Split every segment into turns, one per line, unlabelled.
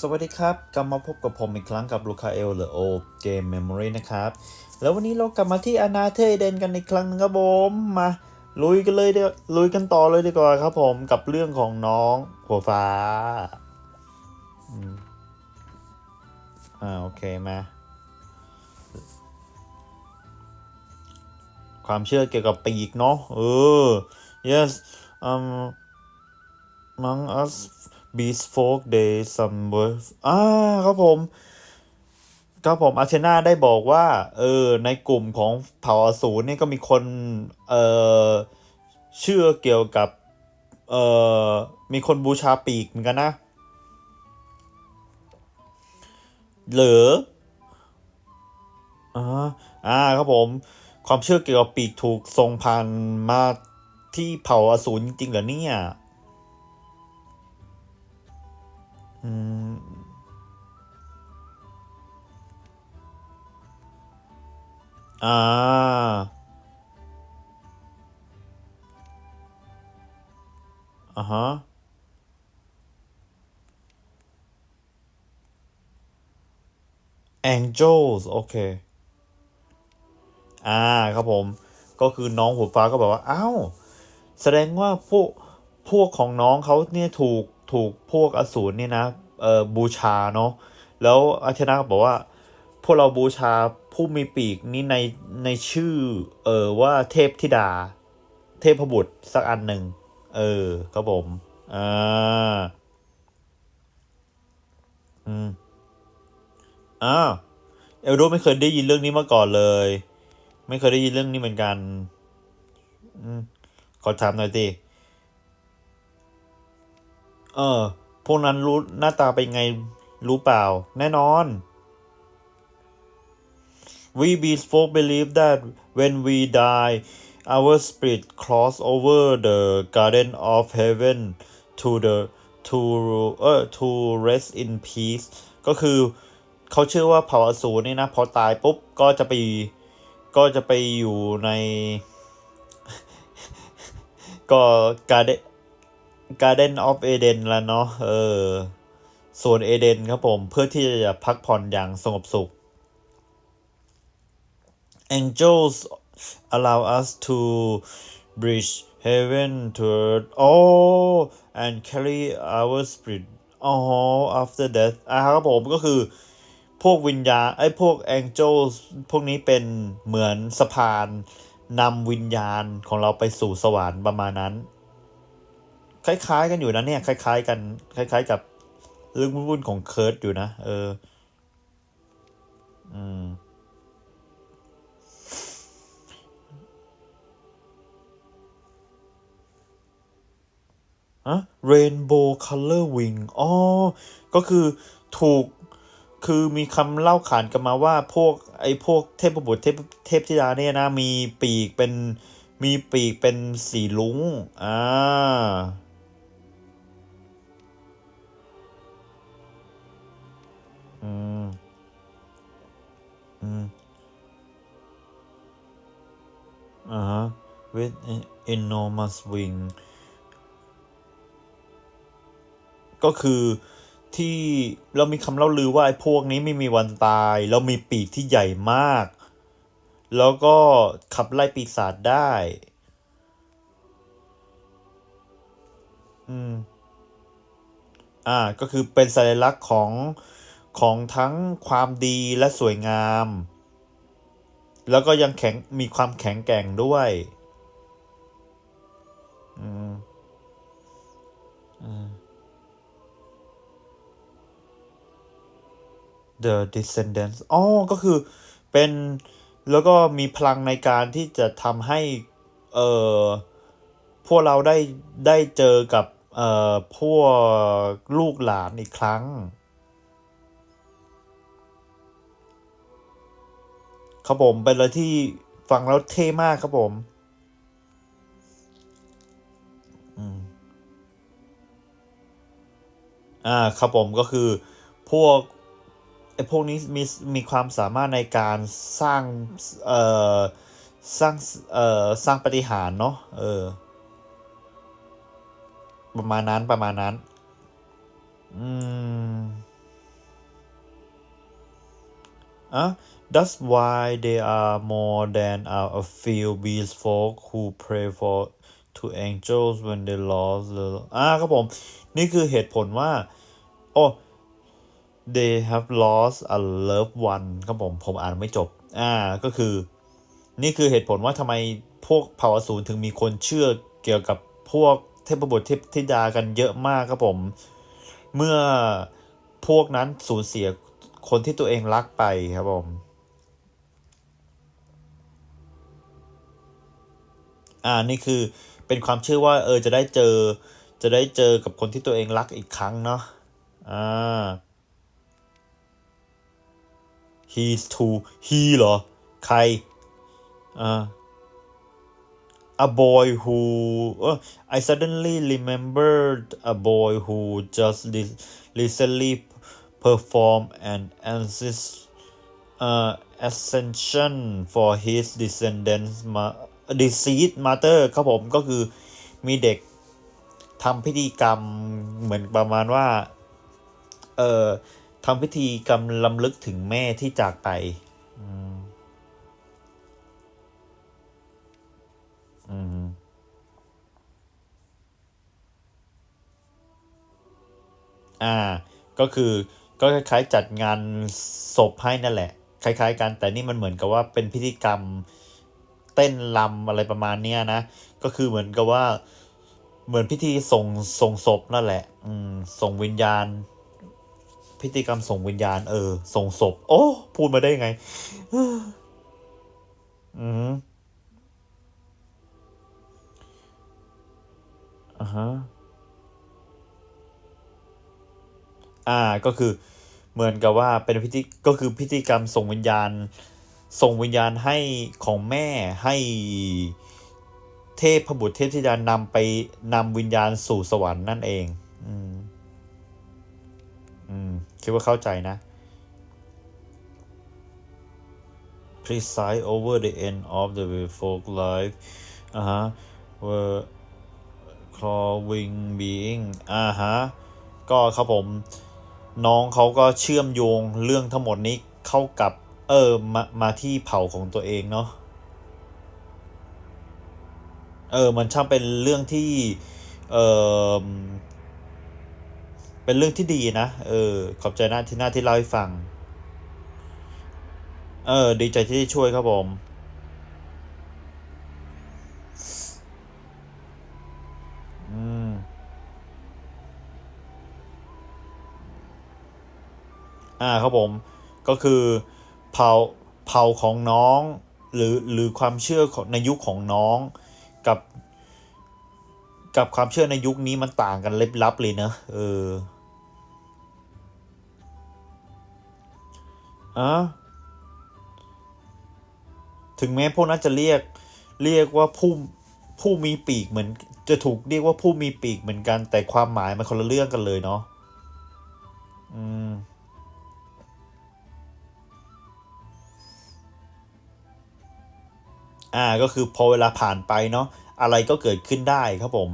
สวัสดีครับ กลับมาพบกับผมอีกครั้งกับลูคาเอลหรือโอเกมเมมโมรีนะครับ แล้ววันนี้เรากลับมาที่อนาเธอเดนกันอีกครั้งหนึงครับผม มาลุยกันเลยเดี๋ยวลุยกันต่อเลยดีกว่าครับผมกับเรื่องของน้องหัวฟ้าอ่าโอเคมา ความเชื่อเกี่ยวกับปีกเนาะเออ yes um among us beast folk they some worth อ่าครับผมครับผมอาเทนาได้บอกว่า เออ ในกลุ่มของเผ่าอสูรเนี่ยก็มีคน เออเชื่อเกี่ยวกับ เออมีคนบูชาปีกเหมือนกันนะหลืออ่าอ่าครับผม ความเชื่อเกี่ยวกับปีกถูกทรงผ่านมาที่เผ่าอสูรจริงๆเหรอเนี่ย อืมอ่า อ่าฮะ Angels โอเค อ่า ครับผม ก็คือน้องหัวฟ้าก็แบบว่า อ้าว แสดงว่าพวก พวกของน้องเขาเนี่ยถูก ถูกพวกอสูรเนี่ยนะ บูชาเนาะแล้วอาชนะบอกว่า พวกเราบูชาผู้มีปีกนี้ในในชื่อ เออว่าเทพธิดา เทพบุตรสักอันหนึ่งเออครับผมอ่าอืมอ้าวเอลโดไม่เคยได้ยินเรื่องนี้มาก่อนเลย ไม่เคยได้ยินเรื่องนี้เหมือนกันอืมขอถามหน่อยสิเออ พวกนั้นรู้หน้าตาเป็นไงรู้เปล่า แน่นอน We be folk believe that when we die, our spirit cross over the garden of heaven to the to เออ to rest in peace ก็คือเขาเชื่อว่าเผ่าอสูรนี่นะพอตายปุ๊บก็จะไปก็จะไปอยู่ใน ก็ garden garden of Eden แล้วเนาะเออส่วนเอเดนครับผมเพื่อที่จะพักผ่อนอย่างสงบสุข Angels allow us to bridge heaven to earth oh and carry our spirit oh after death อ่าครับผมก็คือพวกวิญญาณไอ้พวก Angels พวกนี้เป็นเหมือนสะพานนำวิญญาณของเราไปสู่สวรรค์ประมาณนั้น คล้ายๆ กันอยู่นะเนี่ยคล้าย ๆ กัน คล้าย ๆ กับเรื่องวุ่นๆของเคิร์ดอยู่นะเออ อืมอะ Rainbow Color Wing อ๋อ ก็คือถูก คือมีคำเล่าขานกันมาว่าพวกไอ้พวกเทพบุตรเทพเทพธิดาเนี่ยนะ มีปีกเป็น มีปีกเป็นสีลุงอ่า with enormous wing ก็คือที่เรามีคำเล่าลือว่าไอ้พวกนี้ไม่มีวันตาย แล้วมีปีกที่ใหญ่มาก แล้วก็ขับไล่ปีศาจได้ อืม อ่า ก็คือเป็นสัญลักษณ์ของของทั้งความดีและสวยงาม แล้วก็ยังแข็งมีความแข็งแกร่งด้วย อืมอืม The Descendants อ๋อ ก็คือเป็นแล้วก็มีพลังในการที่จะทำให้ เอ่อ พวกเราได้ได้เจอกับ เอ่อ พวกลูกหลานอีกครั้ง ครับผม เป็นอะไรที่ฟังแล้วเท่มากครับผม อ่าครับผมก็คือพวกไอ้พวกนี้มีมีความสามารถในการสร้างเอ่อสร้างเอ่อสร้างปฏิหารเนาะเออประมาณนั้นประมาณนั้น อืมอะ that's why there are more than a few beast folk who pray for to angels when they lost the อ่าครับผม นี่คือเหตุผลว่า โอ้ they have lost a loved one ครับผม ผมอ่านไม่จบ อ่า ก็คือ นี่คือเหตุผลว่าทำไมพวกเผ่าอสูรถึงมีคนเชื่อเกี่ยวกับพวกเทพบุตรเทพธิดากันเยอะมากครับผม เมื่อพวกนั้นสูญเสียคนที่ตัวเองรักไปครับผมอ่านี่คือเป็นความเชื่อว่าเออจะได้เจอ จะได้เจอกับคนที่ตัวเองรักอีกครั้งเนาะอ่า he's too he เหรอ ใครอ่า a boy who uh, I suddenly remembered a boy who just recently performed an assist, uh, ascension for his descendants ma deceased mother ครับผมก็คือมีเด็ก ทำพิธีกรรมเหมือนประมาณว่า เอ่อทำพิธีกรรมลำลึกถึงแม่ที่จากไปอืมอืมอ่า ก็คือก็คล้ายๆจัดงานศพให้นั่นแหละ คล้าย ๆ กันแต่นี่มันเหมือนกับว่าเป็นพิธีกรรมเต้นรำอะไรประมาณเนี้ยนะ ก็คือเหมือนกับว่า เหมือนพิธีส่งส่งศพนั่นแหละ อืม ส่งวิญญาณ พิธีกรรมส่งวิญญาณ เออ ส่งศพ โอ้ พูดมาได้ไง อืมอ่าฮะ อ่า ก็คือ เหมือนกับว่าเป็นพิธี ก็คือพิธีกรรมส่งวิญญาณ ส่งวิญญาณให้ของแม่ให้ เทพบุตรเทพธิดานำไปนำวิญญาณสู่สวรรค์นั่นเอง อืม อืม คิดว่าเข้าใจนะ preside over the end of the folk life อ่าฮะ were clawing being อ่าฮะ ก็ครับผม น้องเขาก็เชื่อมโยงเรื่องทั้งหมดนี้เข้ากับ เออ มา มาที่เผ่าของตัวเองเนาะ เออมันช่างเป็นเรื่องที่เออเป็นเรื่องที่ดีนะเออขอบใจนะที่หน้าที่เล่าให้ฟัง เออ ดีใจที่ได้ช่วยครับผมอืมอ่าครับผม ก็คือเผ่าเผ่าของน้อง หรือหรือความเชื่อในยุคของน้อง กับกับความเชื่อในยุคนี้มันต่างกันเล็บลับเลยเนอะเอออะถึงแม้พวกนั้นจะเรียกเรียกว่าผู้ผู้มีปีกเหมือน จะถูกเรียกว่าผู้มีปีกเหมือนกัน แต่ความหมายมันคนละเรื่องกันเลยเนาะอืม อ่าก็คือพอเวลาผ่านไปเนาะอะไรก็เกิดขึ้นได้ครับผม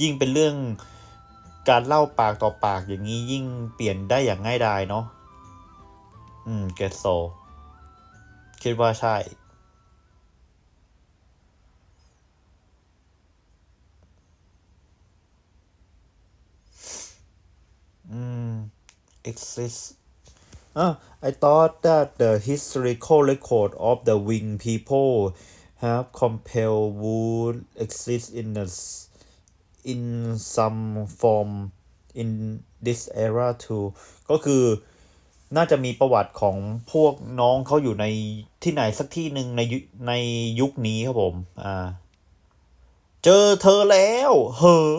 ยิ่งเป็นเรื่องการเล่าปากต่อปากอย่างนี้ยิ่งเปลี่ยนได้อย่างง่ายดายเนาะอืมเกตโซคิดว่าใช่ อืม exist Ah, I thought that the historical record of the Wing people have compelled would exist in a, s- in some form in this era too ก็คือน่าจะมีประวัติของพวกน้องเขาอยู่ในที่ไหนสักที่หนึ่งในในยุคนี้ครับผม อ่า เจอเธอแล้ว เฮ้อ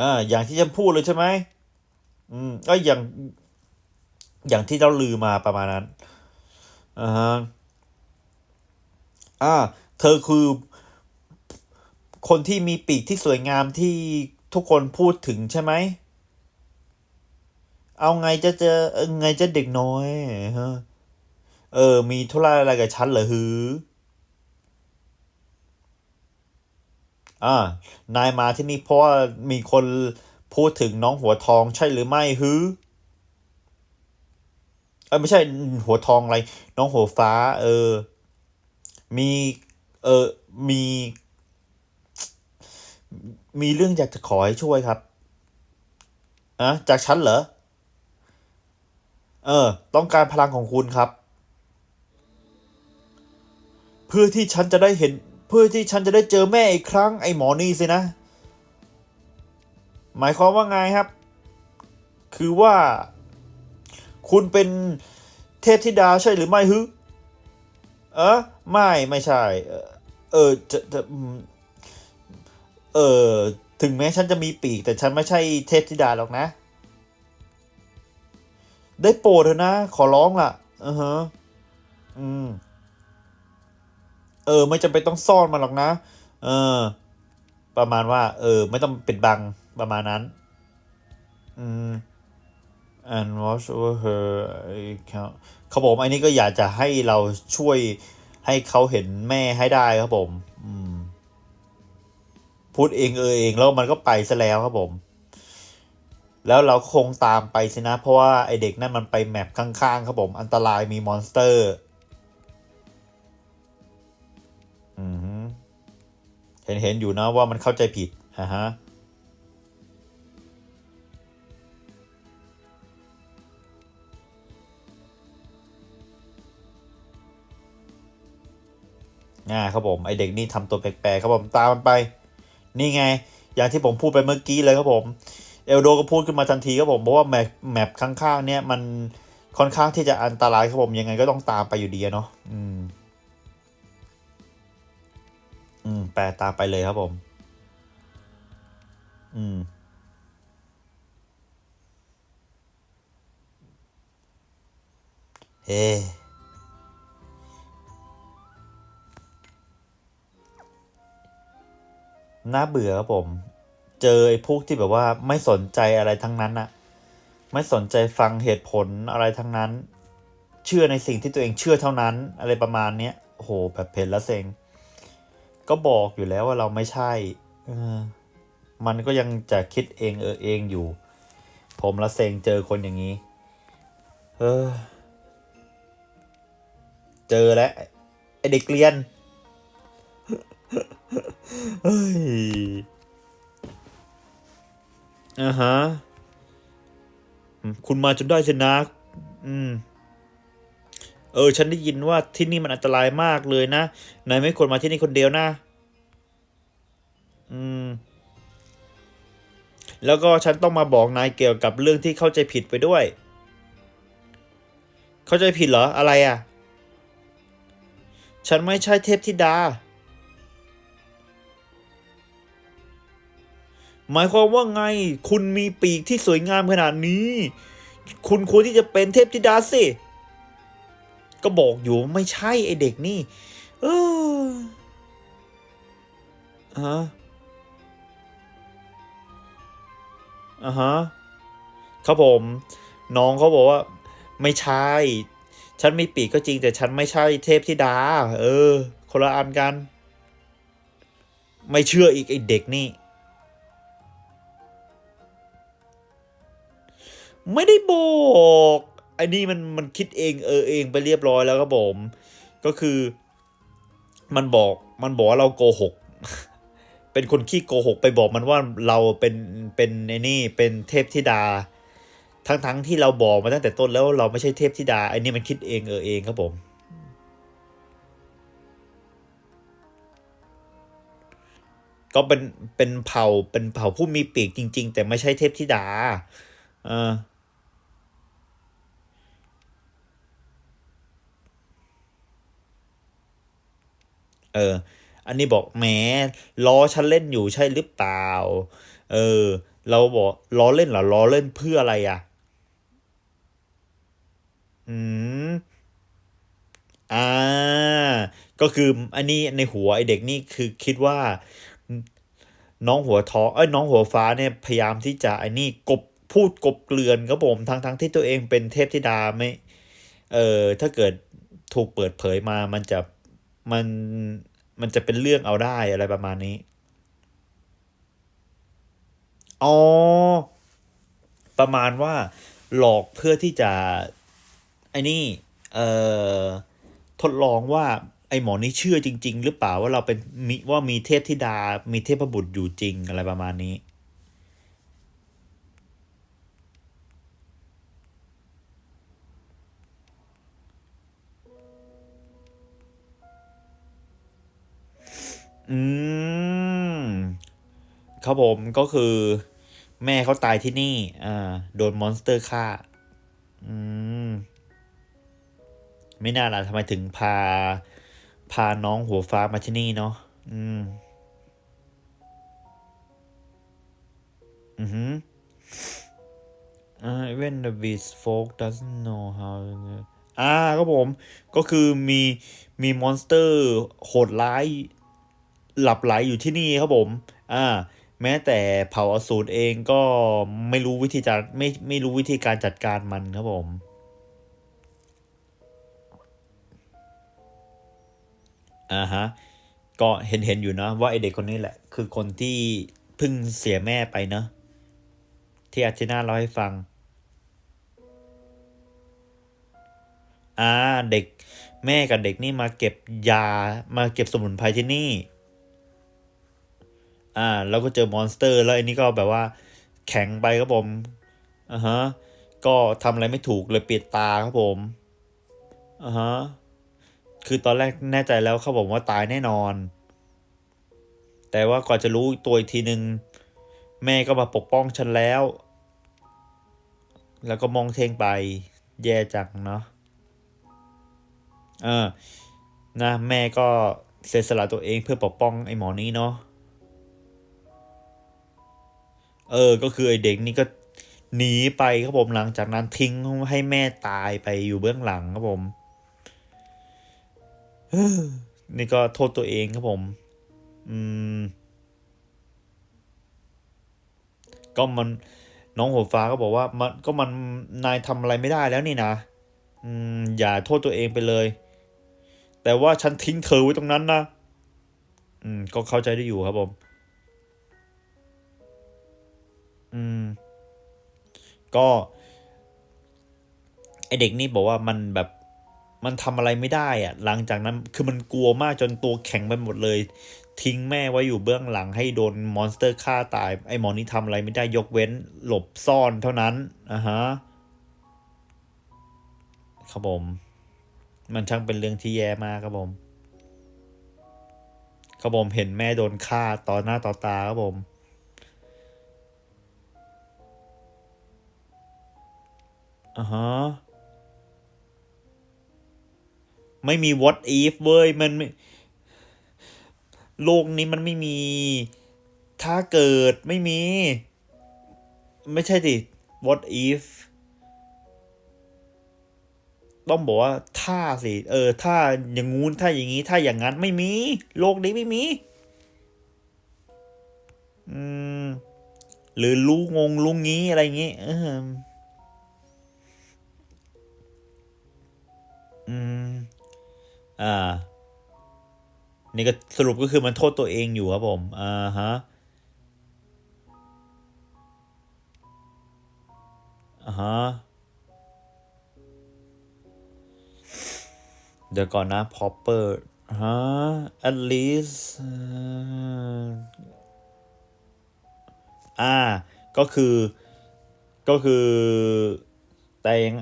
อ่าอย่างที่จะพูดเลยใช่ไหมอืมก็อย่าง อย่างที่เราลือมาประมาณนั้นอ่าฮะอ่า เธอคือ คนที่มีปีกที่สวยงามที่ทุกคนพูดถึงใช่ไหม เอาไงจะเจอไงจะเด็กน้อยฮะเออ มีธุระอะไรกับฉันเหรอฮืออ่า นายมาที่นี่เพราะว่ามีคนพูดถึงน้องหัวทองใช่หรือไม่ฮือ ออไม่ใช่หัวทองอะไร น้องหัวฟ้า เออ มีเออมี มีเรื่องอยากจะขอให้ช่วยครับอะจากฉันเหรอ เออ ต้องการพลังของคุณครับ เพื่อที่ฉันจะได้เห็น เพื่อที่ฉันจะได้เจอแม่อีกครั้งไอ้หมอนี่สินะ หมายความว่าไงครับ คือว่า คุณเป็นเทพธิดาใช่หรือไม่ฮึเออไม่ไม่ใช่ เออจะจะเออถึงแม้ฉันจะมีปีก แต่ฉันไม่ใช่เทพธิดาหรอกนะ ได้โปรดเถอะนะ ขอร้องล่ะอือฮะอืมเออ ไม่จำเป็นต้องซ่อนมันหรอกนะ เออ ประมาณว่า เออ ไม่ต้องปิดบังประมาณนั้น อืม and watch over her account เขาบอกอันนี้ก็อยากจะให้เราช่วยให้เขาเห็นแม่ให้ได้ครับผมพูดเองเออเองแล้วมันก็ไปซะแล้วครับผม แล้วเราคงตามไปสินะ เพราะว่าไอเด็กนั่นมันไปแมปข้างๆครับผม อันตรายมีมอนสเตอร์เห็นเห็นอยู่นะว่ามันเข้าใจผิดอะฮะ อ่าครับผมไอเด็กนี่ทำตัวแปลกๆครับผมตามมันไป นี่ไง อย่างที่ผมพูดไปเมื่อกี้เลยครับผม เอลโดก็พูดขึ้นมาทันทีครับผมเพราะว่าแมปแมปข้างๆ เนี่ยมันค่อนข้างที่จะอันตรายครับผมยังไงก็ต้องตามไปอยู่ดีเนาะอืม อืม แปลตามไปเลยครับผม อืมเฮ้ น่าเบื่อครับผม เจอไอ้พวกที่แบบว่าไม่สนใจอะไรทั้งนั้นอะไม่สนใจฟังเหตุผลอะไรทั้งนั้น เชื่อในสิ่งที่ตัวเองเชื่อเท่านั้น อะไรประมาณเนี้ยโอ้โหแบบเพลแล้วเซ็งก็บอกอยู่แล้วว่าเราไม่ใช่เออมันก็ยังจะคิดเองเออเองอยู่ ผมละเซ็งเจอคนอย่างนี้ เออ เจอแล้วไอเด็กเรียน เฮ้ยอ่าฮะคุณมาจนได้สินะอืม เออ ฉันได้ยินว่าที่นี่มันอันตรายมากเลยนะนายไม่ควรมาที่นี่คนเดียวนะ อืม แล้วก็ฉันต้องมาบอกนายเกี่ยวกับเรื่องที่เข้าใจผิดไปด้วย เข้าใจผิดเหรอ อะไรอะ ฉันไม่ใช่เทพธิดา หมายความว่าไง คุณมีปีกที่สวยงามขนาดนี้ คุณควรที่จะเป็นเทพธิดาสิ ก็บอกอยู่ไม่ใช่ไอเด็กนี่ เออฮะอ่าฮะ ครับผม น้องเขาบอกว่า ไม่ใช่ ฉันมีปีกก็จริงแต่ฉันไม่ใช่เทพธิดา เออ คนละอันกัน ไม่เชื่ออีกไอเด็กนี่ ไม่ได้บอกไอ้นี่มันมันคิดเองเออเองไปเรียบร้อยแล้วครับผม ก็คือ มันบอกมันบอกว่าเราโกหก เป็นคนขี้โกหกไปบอกมันว่าเราเป็นเป็นไอ้นี่เป็นเทพธิดา ทั้งทั้งที่เราบอกมาตั้งแต่ต้นแล้วเราไม่ใช่เทพธิดาไอ้นี่มันคิดเองเออเองครับผมก็เป็นเป็นเผ่าเป็นเผ่าผู้มีปีกจริง ๆ แต่ไม่ใช่เทพธิดา เออ เออ อันนี้บอกแหมล้อฉันเล่นอยู่ใช่หรือเปล่า เออ เราบอกล้อเล่นเหรอล้อเล่นเพื่ออะไรอะ อืมอ่า ก็คืออันนี้ในหัวไอเด็กนี่คือคิดว่า น้องหัวทองเอ้ยน้องหัวฟ้าเนี่ยพยายามที่จะไอ้นี่กบพูดกบเกลื่อนครับผมทั้งทั้งที่ตัวเองเป็นเทพธิดาไม่ เออถ้าเกิดถูกเปิดเผยมามันจะ มันมันจะเป็นเรื่องเอาได้อะไรประมาณนี้ อ๋อ ประมาณว่าหลอกเพื่อที่จะไอ้นี่เอ่อทดลองว่าไอ้หมอนี่เชื่อจริง ๆ หรือเปล่าว่าเราเป็นมิว่ามีเทพธิดา มีเทพบุตรอยู่จริงอะไรประมาณนี้ อืม ครับผมก็คือ แม่เขาตายที่นี่ อ่า โดนมอนสเตอร์ฆ่า อืม ไม่น่าล่ะทำไมถึงพา พาน้องหัวฟ้ามาที่นี่เนาะ อืม อือหือ uh, when the beast folk doesn't know how อ่าครับผม ก็คือมีมีมอนสเตอร์โหดร้าย หลับไหลอยู่ที่นี่ครับผม อ่า แม้แต่เผ่าอสูรเองก็ไม่รู้วิธีจัดไม่ไม่รู้วิธีการจัดการมันครับผม อ่าฮะ ก็เห็นเห็นอยู่นะว่าไอเด็กคนนี้แหละ คือคนที่เพิ่งเสียแม่ไปเนอะที่อาทิน่าเล่าให้ฟัง อ่า เด็กแม่กับเด็กนี่มาเก็บยามาเก็บสมุนไพรที่นี่ อ่าแล้วก็เจอมอนสเตอร์ แล้วอันนี้ก็แบบว่าแข็งไปครับผมอ่าฮะก็ทำอะไรไม่ถูกเลยปิดตาครับผมอ่าฮะคือตอนแรกแน่ใจแล้วเขาบอกว่าตายแน่นอน แต่ว่าก่อนจะรู้ตัวอีกทีหนึ่งแม่ก็มาปกป้องฉันแล้ว แล้วก็มองเทงไป แย่จังเนาะเออนะแม่ก็เสียสละตัวเองเพื่อปกป้องไอ้หมอนี้เนาะ เออ ก็คือไอ้เด็กนี่ก็หนีไปครับผมหลังจากนั้นทิ้งให้แม่ตายไปอยู่เบื้องหลังครับผมนี่ก็โทษตัวเองครับผม อืม ก็มันน้องหัวฟ้าก็บอกว่ามันก็มันนายทำอะไรไม่ได้แล้วนี่นะอืม อย่าโทษตัวเองไปเลย แต่ว่าฉันทิ้งเธอไว้ตรงนั้นนะอืม ก็เข้าใจได้อยู่ครับผม อืม ก็ไอเด็กนี่บอกว่ามันแบบมันทำอะไรไม่ได้อะหลังจากนั้นคือมันกลัวมากจนตัวแข็งไปหมดเลย ทิ้งแม่ไว้อยู่เบื้องหลังให้โดนมอนสเตอร์ฆ่าตาย ไอหมอนี่ทำอะไรไม่ได้ยกเว้น หลบซ่อนเท่านั้นอะฮะครับผม มันช่างเป็นเรื่องที่แย่มากครับผมครับผมเห็นแม่โดนฆ่าต่อหน้าต่อตาครับผม อ่าฮะไม่มี what if เว้ย มันไม่โลกนี้มันไม่มี ถ้าเกิดไม่มี ไม่ใช่ดิ what if ต้องบอกว่า ถ้าสิ เออ ถ้าอย่างงู้น ถ้าอย่างนี้ ถ้าอย่างนั้น ไม่มี โลกนี้ไม่มี อืม หรือรู้งงรู้งี้อะไรอย่างงี้ เออ อืม อ่า นี่ก็สรุปก็คือมันโทษตัวเองอยู่ครับผม อ่าฮะ อ่าฮะ เดี๋ยวก่อนนะ popper ฮะ at least อ่า ก็คือ ก็คือแต่ยัง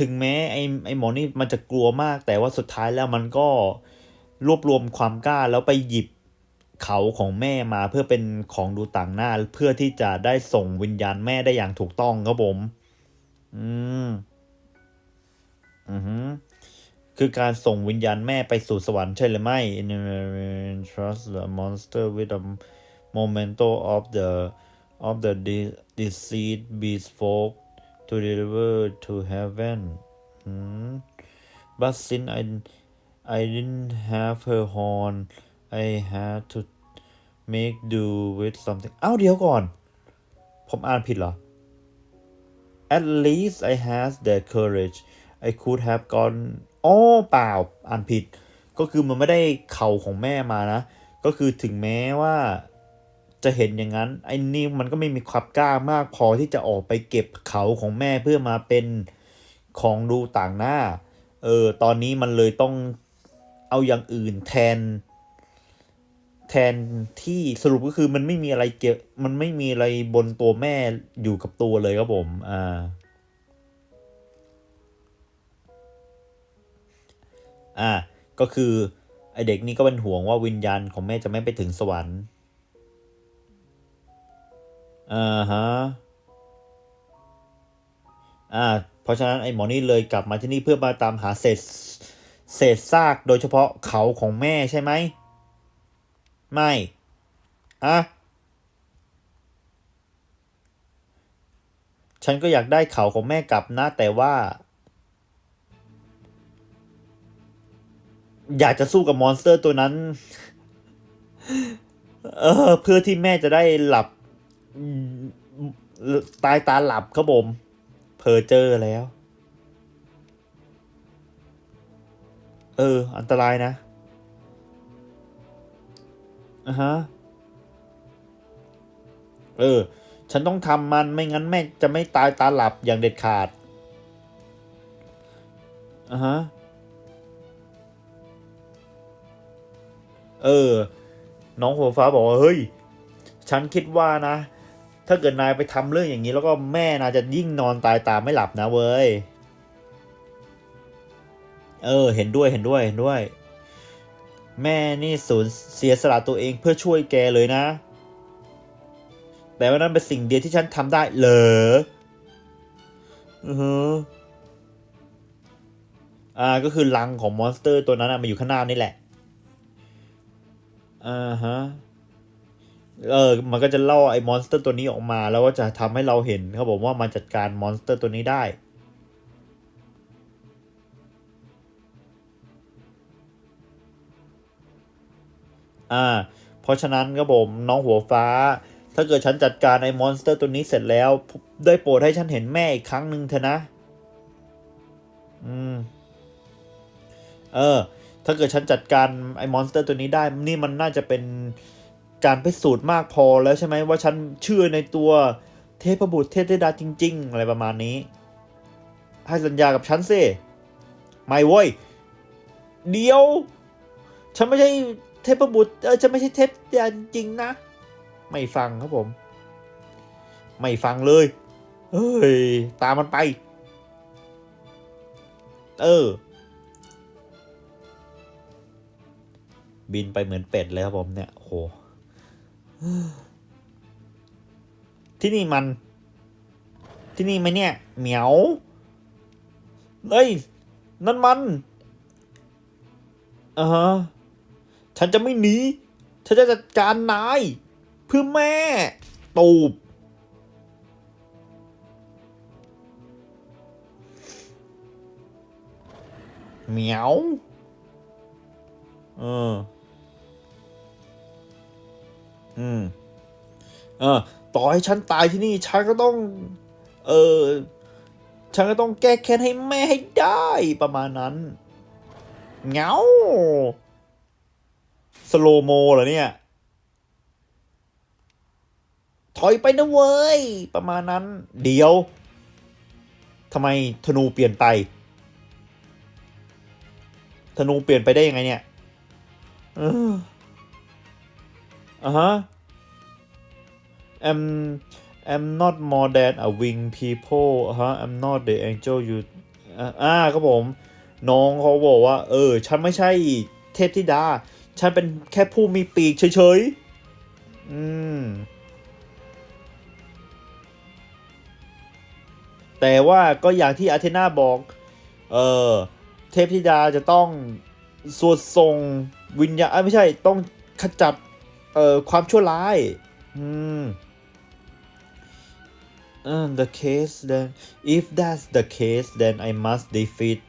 ถึงแม้ไอ้ไอ้หมอนี่มันจะกลัวมาก แต่ว่าสุดท้ายแล้วมันก็รวบรวมความกล้าแล้วไปหยิบเขาของแม่มาเพื่อเป็นของดูต่างหน้า เพื่อที่จะได้ส่งวิญญาณแม่ได้อย่างถูกต้องครับผม อืม อือฮึคือการส่งวิญญาณแม่ไปสู่สวรรค์ใช่หรือไม่ trust the monster with a memento of the of the de- deceased beast folk to deliver to heaven hmm. but since I I didn't have her horn I had to make do with something อ้าวเดี๋ยวก่อน ผมอ่านผิดเหรอ At least I had the courage I could have gone อ๋อเปล่า อ่านผิด ก็คือมันไม่ได้เข่าของแม่มานะ ก็คือถึงแม้ว่า จะเห็นอย่างนั้น ไอ้นี่มันก็ไม่มีความกล้ามากพอที่จะออกไปเก็บเขาของแม่เพื่อมาเป็นของดูต่างหน้า เออ ตอนนี้มันเลยต้องเอาอย่างอื่นแทน แทนที่สรุปก็คือมันไม่มีอะไรเก็บมันไม่มีอะไรบนตัวแม่อยู่กับตัวเลยครับผม อ่า อ่า ก็คือ ไอเด็กนี่ก็เป็นห่วงว่าวิญญาณของแม่จะไม่ไปถึงสวรรค์ อ่าฮะอ่าเพราะฉะนั้นไอ้หมอนี่เลยกลับมาที่นี่เพื่อมาตามหาเศษเศษซากโดยเฉพาะเขาของแม่ใช่ไหม ไม่อะฉันก็อยากได้เขาของแม่กลับนะ แต่ว่า อยากจะสู้กับมอนสเตอร์ตัวนั้น เออ เพื่อที่แม่จะได้หลับ ตายตาหลับครับผม เพอเจอแล้ว เออ อันตรายนะอะฮะ เออ ฉันต้องทำมันไม่งั้นแม่จะไม่ตายตาหลับอย่างเด็ดขาดอะฮะ เออ น้องหัวฟ้าบอกว่า เฮ้ย ฉันคิดว่านะ ถ้าเกิดนายไปทำเรื่องอย่างนี้ แล้วก็แม่นายจะยิ่งนอนตายตามไม่หลับนะเว้ย เออ เห็นด้วยเห็นด้วยเห็นด้วย แม่นี่สูญเสียสละตัวเองเพื่อช่วยแกเลยนะ แต่ว่านั้นเป็นสิ่งเดียวที่ฉันทำได้เหรออือฮะอ่าก็คือรังของมอนสเตอร์ตัวนั้นนะมาอยู่ข้างหน้านี่แหละอ่าฮะ เออ มันก็จะล่อไอ้มอนสเตอร์ตัวนี้ออกมา แล้วก็จะทำให้เราเห็นครับผมว่ามันจัดการมอนสเตอร์ตัวนี้ได้อ่า เพราะฉะนั้นครับผมน้องหัวฟ้า ถ้าเกิดฉันจัดการไอ้มอนสเตอร์ตัวนี้เสร็จแล้ว ได้โปรดให้ฉันเห็นแม่อีกครั้งหนึ่งเถอะนะ อืม เออ ถ้าเกิดฉันจัดการไอ้มอนสเตอร์ตัวนี้ได้ นี่มันน่าจะเป็น การพิสูจน์มากพอแล้วใช่ไหมว่าฉันเชื่อในตัวเทพบุตรเทพธิดาจริง ๆ อะไรประมาณนี้ ให้สัญญากับฉันสิไม่เว้ยเดียว ฉันไม่ใช่เทพบุตรเออฉันไม่ใช่เทพธิดาจริงนะ ไม่ฟังครับผม ไม่ฟังเลยเฮ้ยตามมันไป เออ บินไปเหมือนเป็ดเลยครับผมเนี่ยโห ที่นี่มัน ที่นี่ไหมเนี่ยเหมียวเฮ้ย นั่นมันอ่าฮะฉันจะไม่หนีฉันจะจัดการนาย เพื่อแม่ ตูบเหมียว เออ อืมเออต่อให้ฉันตายที่นี่ฉันก็ต้อง เออฉันก็ต้องแก้แค้นให้แม่ให้ได้ประมาณนั้น เงาสโลโมเหรอเนี่ย ถอยไปนะเว้ย ประมาณนั้น เดี๋ยวทำไมธนูเปลี่ยนไป ธนูเปลี่ยนไปได้ยังไงเนี่ย เออ อะฮะ I'm I'm not more than a wing people อะฮะ I'm not the angel you อ่าครับผม น้องเขาบอกว่า เออ ฉันไม่ใช่เทพธิดา ฉันเป็นแค่ผู้มีปีกเฉยๆ อืม แต่ว่าก็อย่างที่อาเทนาบอก เออ เทพธิดาจะต้องสวดส่งวิญญาณไม่ใช่ต้องขจัด เอ่อความชั่วร้ายอืม Uh, the case then if that's the case then I must defeat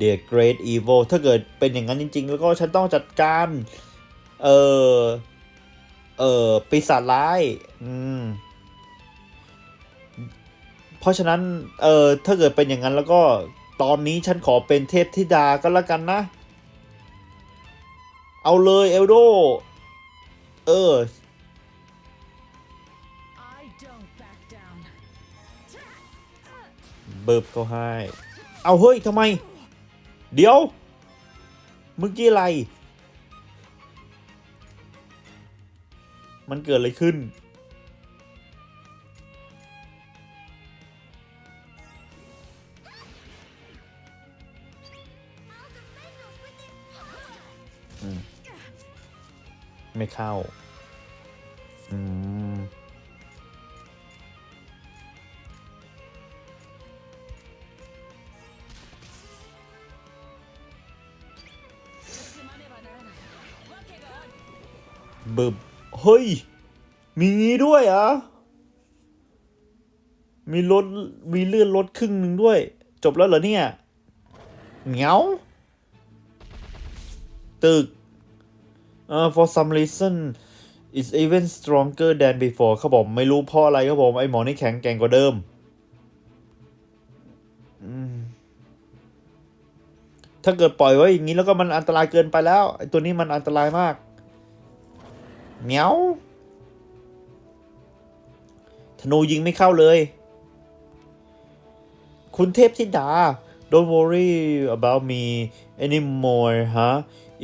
the great evil ถ้าเกิดเป็นอย่างนั้นจริง ๆ แล้วก็ฉันต้องจัดการ เออเออปีศาจร้าย อืม เพราะฉะนั้น เออถ้าเกิดเป็นอย่างนั้นแล้วก็ตอนนี้ฉันขอเป็นเทพธิดาก็แล้วกันนะ เอาเลยเอลโดเออ เบิบเขาให้ เอาเฮ้ยทำไม เดี๋ยว เมื่อกี้อะไร มันเกิดอะไรขึ้น ไม่เข้า อืมบึบเฮ้ย มีงี้ด้วยอะ มีรถมีเลื่อนรถครึ่งหนึ่งด้วย จบแล้วเหรอเนี่ยเหงาตึกเอ่อ for some reason it's even stronger than before เขาบอกไม่รู้เพราะอะไรครับผม ไอหมอนี่แข็งแกร่งกว่าเดิม ถ้าเกิดปล่อยไว้อย่างนี้แล้วก็มันอันตรายเกินไปแล้ว ไอตัวนี้มันอันตรายมากเหมียวธนูยิงไม่เข้าเลย คุณเทพธิดา don't worry about me anymore ฮะ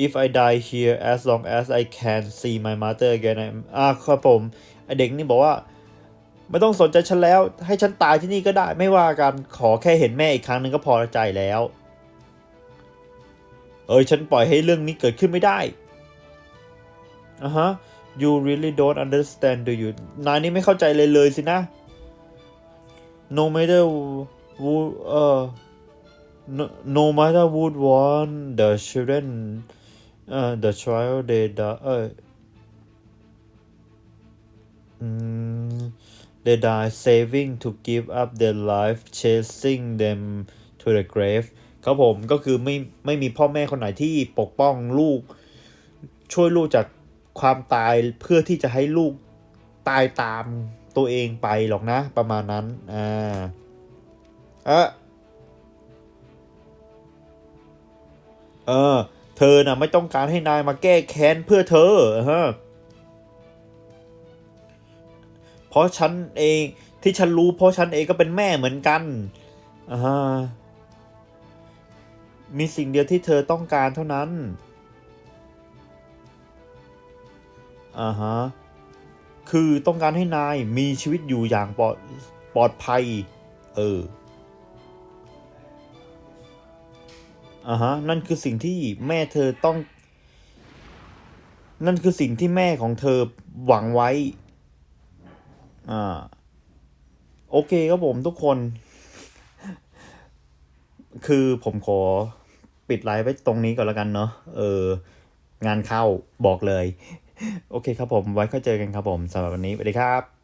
if I die here as long as I can see my mother again อ่าครับผมไอเด็กนี่บอกว่า ไม่ต้องสนใจฉันแล้ว ให้ฉันตายที่นี่ก็ได้ไม่ว่ากันขอแค่เห็นแม่อีกครั้งหนึ่งก็พอใจแล้ว เอ้ยฉันปล่อยให้เรื่องนี้เกิดขึ้นไม่ได้อะฮะ you really don't understand do you นายนี่ไม่เข้าใจเลยเลยสินะ no matter who เอ่อ no, no matter would want the children เอ่อ the child they die เอ่ออืม they die saving to give up their life chasing them to the grave ครับผมก็คือไม่ไม่มีพ่อแม่คนไหนที่ปกป้องลูก ช่วยลูกจากความตายเพื่อที่จะให้ลูกตายตามตัวเองไปหรอกนะประมาณนั้น อ่าเออเออ เธอน่ะไม่ต้องการให้นายมาแก้แค้นเพื่อเธอฮะเพราะฉันเองที่ฉันรู้เพราะฉันเองก็เป็นแม่เหมือนกันอ่ามีสิ่งเดียวที่เธอต้องการเท่านั้นอ่าฮะ คือต้องการให้นายมีชีวิตอยู่อย่างปลอดปลอดภัย เออ อ่าฮะ นั่นคือสิ่งที่แม่เธอต้อง นั่นคือสิ่งที่แม่ของเธอหวังไว้ อ่า โอเคครับผมทุกคน คือผมขอปิดไลฟ์ไว้ตรงนี้ก่อนแล้วกันเนาะ เออ งานเข้าบอกเลย โอเคครับผม ไว้ค่อยเจอกันครับผมสำหรับวันนี้สวัสดีครับ